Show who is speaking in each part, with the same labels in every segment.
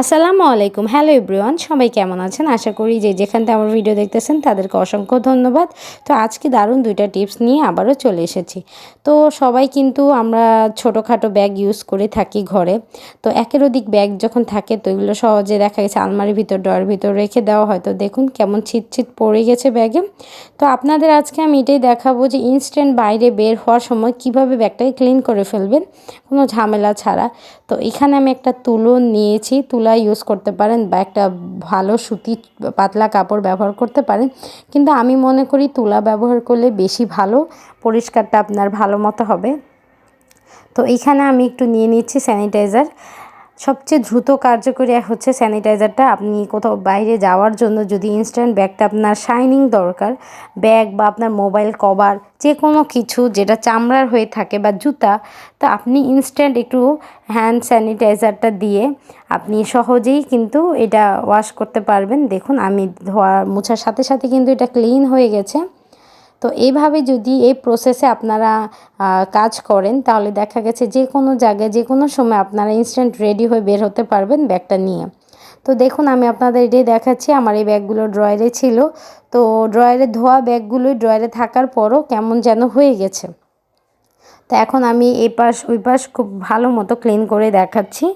Speaker 1: আসসালামু আলাইকুম। Hello everyone সবাই কেমন আছেন? আশা করি যে যেখান থেকে আমার ভিডিও দেখতেছেন, তাদেরকে অসংখ্য ধন্যবাদ। তো আজকে দারুণ দুইটা টিপস নিয়ে আবারও চলে এসেছি। তো সবাই কিন্তু আমরা ছোটোখাটো ব্যাগ ইউজ করে থাকি ঘরে। তো একের অধিক ব্যাগ যখন থাকে, তো এগুলো সহজে দেখা গেছে আলমারির ভিতর ডয়ের ভিতর রেখে দেওয়া হয়। তো দেখুন কেমন ছিট ছিট পড়ে গেছে ব্যাগে তো আপনাদের আজকে আমি এটাই দেখাবো যে ইনস্ট্যান্ট বাইরে বের হওয়ার সময় কীভাবে ব্যাগটাকে ক্লিন করে ফেলবেন, কোনো ঝামেলা ছাড়া। তো এখানে আমি একটা তুলো নিয়েছি। তুলা ইউজ করতে পারেন বা একটা ভালো সুতি পাতলা কাপড় ব্যবহার করতে পারেন। কিন্তু আমি মনে করি তুলা ব্যবহার করলে বেশি ভালো, পরিষ্কারটা আপনার ভালো মতো হবে। তো এইখানে আমি একটু নিয়ে নিচ্ছি স্যানিটাইজার সবচেয়ে দ্রুত কার্যকরী হচ্ছে স্যানিটাইজারটা। আপনি কোথাও বাইরে যাওয়ার জন্য যদি ইনস্ট্যান্ট ব্যাগটা আপনার শাইনিং দরকার, ব্যাগ বা আপনার মোবাইল কভার যে কোনো কিছু যেটা চামড়ার হয়ে থাকে বা জুতা, তো আপনি ইনস্ট্যান্ট একটু হ্যান্ড স্যানিটাইজারটা দিয়ে আপনি সহজেই কিন্তু এটা ওয়াশ করতে পারবেন। দেখুন, আমি ধোয়া, মোছার সাথে সাথে কিন্তু এটা ক্লিন হয়ে গেছে। তো এইভাবে যদি এই প্রসেসে আপনারা কাজ করেন, তাহলে দেখা গেছে যে কোনো জায়গায়, যে কোনো সময় আপনারা ইনস্ট্যান্ট রেডি হয়ে বের হতে পারবেন ব্যাগটা নিয়ে। তো দেখুন, আমি আপনাদের এটাই দেখাচ্ছি, আমার এই ব্যাগগুলো ড্রয়ারে ছিল। তো ড্রয়ারে ধোয়া ব্যাগগুলোই ড্রয়ারে থাকার পরও কেমন যেন হয়ে গেছে। তো এখন আমি এই পাশ, ওই পাশ খুব ভালো মতো ক্লিন করে দেখাচ্ছি।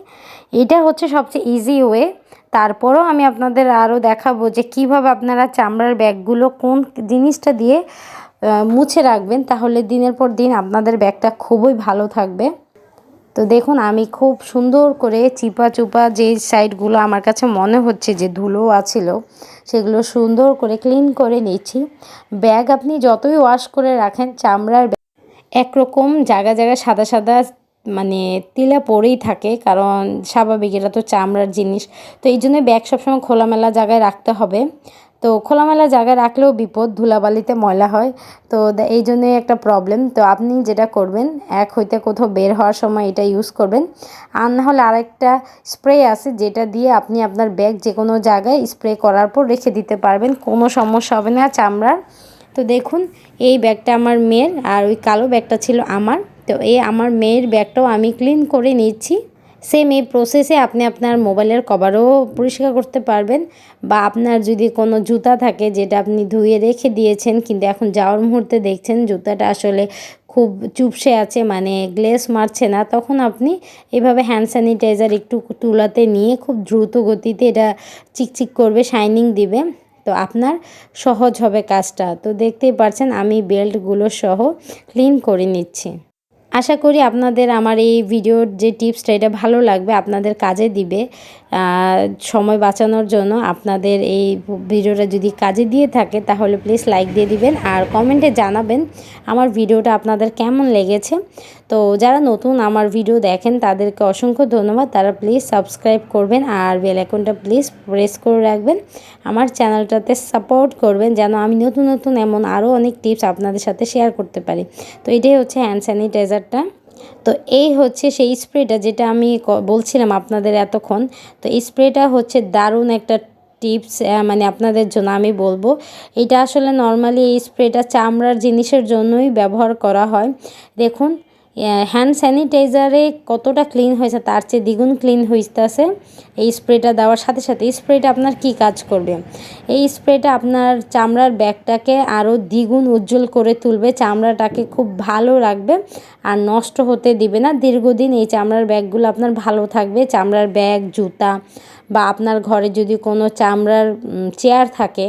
Speaker 1: এটা হচ্ছে সবচেয়ে ইজি ওয়ে তারপরও আমি আপনাদের আরও দেখাবো যে কীভাবে আপনারা চামড়ার ব্যাগগুলো কোন জিনিসটা দিয়ে মুছে রাখবেন, তাহলে দিনের পর দিন আপনাদের ব্যাগটা খুবই ভালো থাকবে। তো দেখুন, আমি খুব সুন্দর করে চিপা চুপা যে সাইডগুলো আমার কাছে মনে হচ্ছে যে ধুলো আছিল, সেগুলো সুন্দর করে ক্লিন করে নিচ্ছি। ব্যাগ আপনি যতই ওয়াশ করে রাখেন, চামড়ার ব্যাগ একরকম জায়গা জায়গায় সাদা সাদা মানে তিলা পড়েই থাকে, কারণ স্বাভাবিক এটা তো চামড়ার জিনিস। তো এই জন্য ব্যাগ সবসময় খোলামেলা জায়গায় রাখতে হবে। তো খোলামেলা জায়গায় রাখলেও বিপদ, ধুলাবালিতে ময়লা হয়। তো এই জন্যই একটা প্রবলেম তো আপনি যেটা করবেন, এক হইতে কোথাও বের হওয়ার সময় এটা ইউজ করবেন। আর না হলে আরেকটা স্প্রে আছে, যেটা দিয়ে আপনি আপনার ব্যাগ যে কোনো জায়গায় স্প্রে করার পর রেখে দিতে পারবেন। কোনো সমস্যা হবে না চামড়ার। তো দেখুন, এই ব্যাগটা আমার মেয়ের আর ওই কালো ব্যাগটা ছিল আমার। তো এই আমার মেয়ের ব্যাগটাও আমি ক্লিন করে নিচ্ছি। সেম এই প্রসেসে আপনি আপনার মোবাইলের কভারও পরিষ্কার করতে পারবেন বা আপনার যদি কোনো জুতা থাকে যেটা আপনি ধুয়ে রেখে দিয়েছেন কিন্তু এখন যাওয়ার মুহূর্তে দেখছেন জুতাটা আসলে খুব চুপসে আছে মানে গ্লেস মারছে না, তখন আপনি এভাবে হ্যান্ড স্যানিটাইজার একটু তুলাতে নিয়ে খুব দ্রুত গতিতে এটা চিকচিক করবে শাইনিং দিবে। তো আপনার সহজ হবে কাজটা। তো দেখতেই পারছেন আমি বেল্টগুলো সহ ক্লিন করে নিচ্ছি। আশা করি আপনাদের আমার এই ভিডিওর যে টিপসটা এটা ভালো লাগবে আপনাদের কাজে দিবে। সময় বাঁচানোর জন্য আপনাদের এই ভিডিওটা যদি কাজে দিয়ে থাকে, তাহলে প্লিজ লাইক দিয়ে দিবেন আর কমেন্টে জানাবেন আমার ভিডিওটা আপনাদের কেমন লেগেছে। তো যারা নতুন আমার ভিডিও দেখেন, তাদেরকে অসংখ্য ধন্যবাদ। তারা প্লিজ সাবস্ক্রাইব করবেন আর বেল আইকনটা প্লিজ প্রেস করে রাখবেন। আমার চ্যানেলটাতে সাপোর্ট করবেন, যেন আমি নতুন নতুন এমন আরও অনেক টিপস আপনাদের সাথে শেয়ার করতে পারি। তো এটাই হচ্ছে হ্যান্ড স্যানিটাইজারটা তো এই হচ্ছে সেই স্প্রেটা যেটা আমি বলছিলাম আপনাদের এতক্ষণ। তো স্প্রেটা হচ্ছে দারুণ একটা টিপস মানে আপনাদের জন্য আমি বলব। এটা আসলে নর্মালি এই স্প্রেটা চামড়ার জিনিসের জন্যই ব্যবহার করা হয়। দেখুন হ্যান্ড স্যানিটাইজারে কতটা ক্লিন হয়েছে তার চেয়ে দ্বিগুণ ক্লিন হইতেছে। এই স্প্রেটা দেওয়ার সাথে সাথে, এই স্প্রেটা আপনার কি কাজ করবে? এই স্প্রেটা আপনার চামড়ার ব্যাগটাকে আরও দ্বিগুণ উজ্জ্বল করে তুলবে, চামড়াটাকে খুব ভালো রাখবে আর নষ্ট হতে দিবে না। দীর্ঘদিন এই চামড়ার ব্যাগগুলো আপনার ভালো থাকবে। চামড়ার ব্যাগ, জুতা বা আপনার ঘরে যদি কোনো চামড়ার চেয়ার থাকে,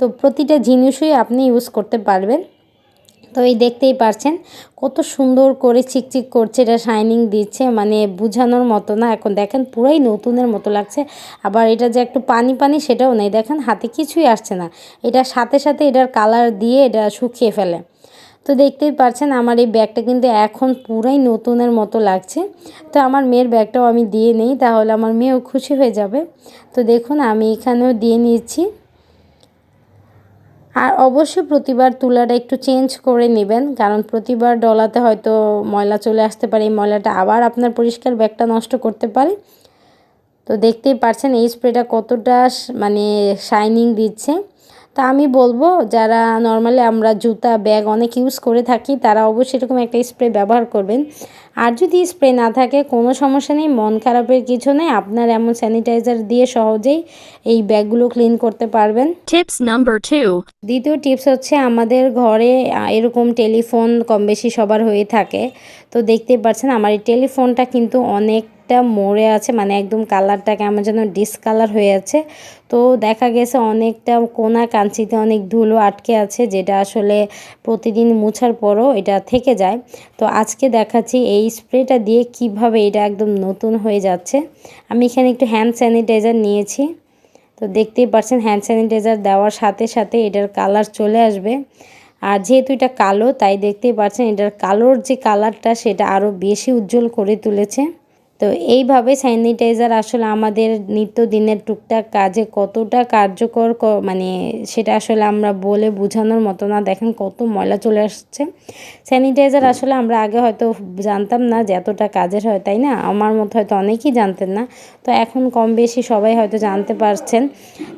Speaker 1: তো প্রতিটা জিনিসই আপনি ইউজ করতে পারবেন। তো এই দেখতেই পারছেন, কত সুন্দর করে চিকচিক করছে, এটা শাইনিং দিচ্ছে মানে বুঝানোর মতো না। এখন দেখেন পুরাই নতুনের মতো লাগছে, আবার এটা যে একটু পানি পানি সেটাও নেই। দেখেন হাতে কিছুই আসছে না। এটা সাথে সাথে এটার কালার দিয়ে এটা শুকিয়ে ফেলে। তো দেখতেই পারছেন আমার এই ব্যাগটা কিন্তু এখন পুরাই নতুনের মতো লাগছে। তো আমার মেয়ের ব্যাগটাও আমি দিয়ে নেই, তাহলে আমার মেয়েও খুশি হয়ে যাবে। তো দেখুন আমি এখানেও দিয়ে নিয়েছি। আর অবশ্যই প্রতিবার তুলাটা একটু চেঞ্জ করে নেবেন, কারণ প্রতিবার ডলাতে হয়তো ময়লা চলে আসতে পারে, এই ময়লাটা আবার আপনার পরিষ্কার ব্যাগটা নষ্ট করতে পারে। তো দেখতেই পারছেন এই স্প্রেটা কতটা মানে শাইনিং দিচ্ছে। তো আমি বলব যারা নর্মালি আমরা জুতা ব্যাগ অনেক ইউজ করে থাকি তারা অবশ্যই এরকম একটা স্প্রে ব্যবহার করবেন। আর যদি স্প্রে না থাকে কোনো সমস্যা নেই মন খারাপের কিছু নেই আপনার এমন স্যানিটাইজার দিয়ে সহজেই এই ব্যাগগুলো ক্লিন করতে পারবেন।
Speaker 2: Tips number two.
Speaker 1: দ্বিতীয় টিপস হচ্ছে আমাদের ঘরে এরকম টেলিফোন কম বেশি সবার হয়ে থাকে। তো দেখতেই পাচ্ছেন আমার এই টেলিফোনটা কিন্তু অনেকটা মরে আছে মানে একদম কালারটা কেমন যেন ডিসকালার হয়ে আছে। তো দেখা গেছে অনেকটা কোনা কাঞ্চিতে অনেক ধুলো আটকে আছে, যেটা আসলে প্রতিদিন মুছার পরও এটা থেকে যায়। তো আজকে দেখাচ্ছি এই স্প্রেটা দিয়ে কীভাবে এটা একদম নতুন হয়ে যাচ্ছে। আমি এখানে একটু হ্যান্ড স্যানিটাইজার নিয়েছি। তো দেখতেই পাচ্ছেন হ্যান্ড স্যানিটাইজার দেওয়ার সাথে সাথে এটার কালার চলে আসবে। আর যেহেতু এটা কালো, তাই দেখতেই পাচ্ছেন এটার কালোর যে কালারটা সেটা আরও বেশি উজ্জ্বল করে তুলেছে। তো এইভাবে স্যানিটাইজার আসলে আমাদের নিত্যদিনের টুকটাক কাজে কতটা কার্যকর মানে সেটা আসলে আমরা বলে বোঝানোর মতো না। দেখেন কত ময়লা চলে আসছে। স্যানিটাইজার আসলে আমরা আগে হয়তো জানতাম না যে এতটা কাজের হয়, তাই না? আমার মতো হয়তো অনেকেই জানতেন না। তো এখন কম বেশি সবাই হয়তো জানতে পারছেন।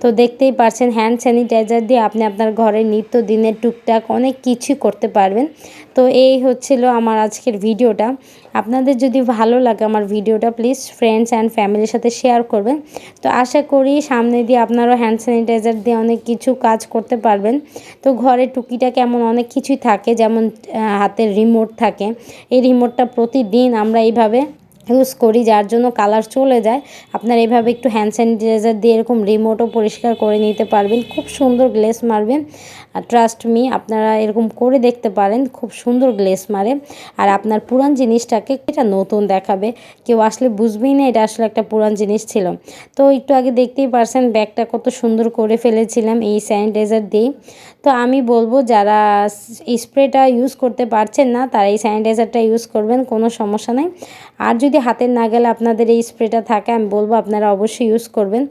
Speaker 1: তো দেখতেই পারছেন হ্যান্ড স্যানিটাইজার দিয়ে আপনি আপনার ঘরের নিত্যদিনের টুকটাক অনেক কিছু করতে পারবেন। তো এই হচ্ছিল আমার আজকের ভিডিওটা। আপনাদের যদি ভালো লাগে আমার ভিডিওটা প্লিজ ফ্রেন্ডস অ্যান্ড ফ্যামিলির সাথে শেয়ার করবেন। তো আশা করি সামনে দিয়ে আপনারাও হ্যান্ড স্যানিটাইজার দিয়ে অনেক কিছু কাজ করতে পারবেন। তো ঘরে টুকিটা কেমন অনেক কিছুই থাকে, যেমন হাতের রিমোট থাকে। এই রিমোটটা প্রতিদিন আমরা এইভাবে ইউজ করি, যার জন্য কালার চলে যায়, আপনার এভাবে একটু হ্যান্ড স্যানিটাইজার দিয়ে এরকম রিমোটও পরিষ্কার করে নিতে পারবেন। খুব সুন্দর গ্লেস মারবেন। আর ট্রাস্ট মি আপনারা এরকম করে দেখতে পারেন, খুব সুন্দর গ্লেস মারে। আর আপনার পুরান জিনিসটাকে এটা নতুন দেখাবে। কেউ আসলে বুঝবেই না এটা আসলে একটা পুরান জিনিস ছিল। তো একটু আগে দেখতেই পারছেন, ব্যাগটা কত সুন্দর করে ফেলেছিলাম এই স্যানিটাইজার দিয়েই। তো আমি বলব, যারা স্প্রেটা ইউজ করতে পারছেন না, তারা এই স্যানিটাইজারটা ইউজ করবেন, কোনো সমস্যা নেই। আর যদি হাতের না গেলে আপনাদের এই স্প্রেটা থাকে, আমি বলব আপনারা অবশ্যই ইউজ করবেন।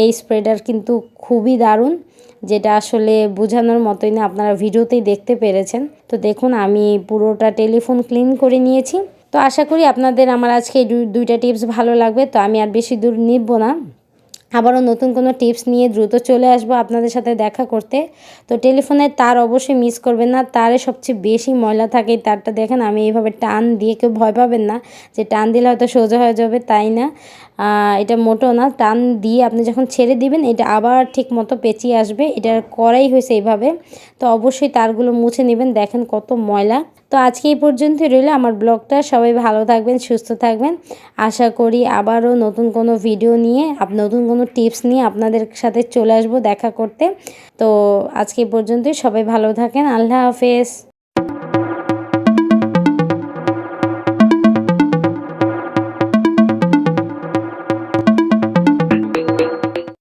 Speaker 1: এই স্প্রেটার কিন্তু খুবই দারুণ, যেটা আসলে বোঝানোর মতোই না, আপনারা ভিডিওতেই দেখতে পেরেছেন। তো দেখুন, আমি পুরোটা টেলিফোন ক্লিন করে নিয়েছি। তো আশা করি আপনাদের আমার আজকে দুইটা টিপস ভালো লাগবে, তো আমি আর বেশি দূর নিব না। আবারও নতুন কোনো টিপস নিয়ে দ্রুত চলে আসব আপনাদের সাথে দেখা করতে। তো টেলিফোনে তার অবশ্যই মিস করবেন না তারে সবচেয়ে বেশি ময়লা থাকে তারটা দেখেন, আমি এইভাবে টান দিয়ে কেউ ভয় পাবেন না, যে টান দিলে হয়তো সোজা হয়ে যাবে, তাই না? এটা মোটো না, টান দিয়ে আপনি যখন ছেড়ে দিবেন, এটা আবার ঠিক মতো পেঁচিয়ে আসবে। এটা করাই হয়েছে এইভাবে। তো অবশ্যই তারগুলো মুছে নেবেন। দেখেন কত ময়লা। তো আজকে এই পর্যন্তই রইল আমার ব্লগটা। সবাই ভালো থাকবেন, সুস্থ থাকবেন। আশা করি আবারও নতুন কোনো ভিডিও নিয়ে নতুন কোনো টিপস নিয়ে আপনাদের সাথে চলে আসব দেখা করতে। তো আজকে পর্যন্তই। সবাই ভালো থাকেন। আল্লাহ হাফেজ।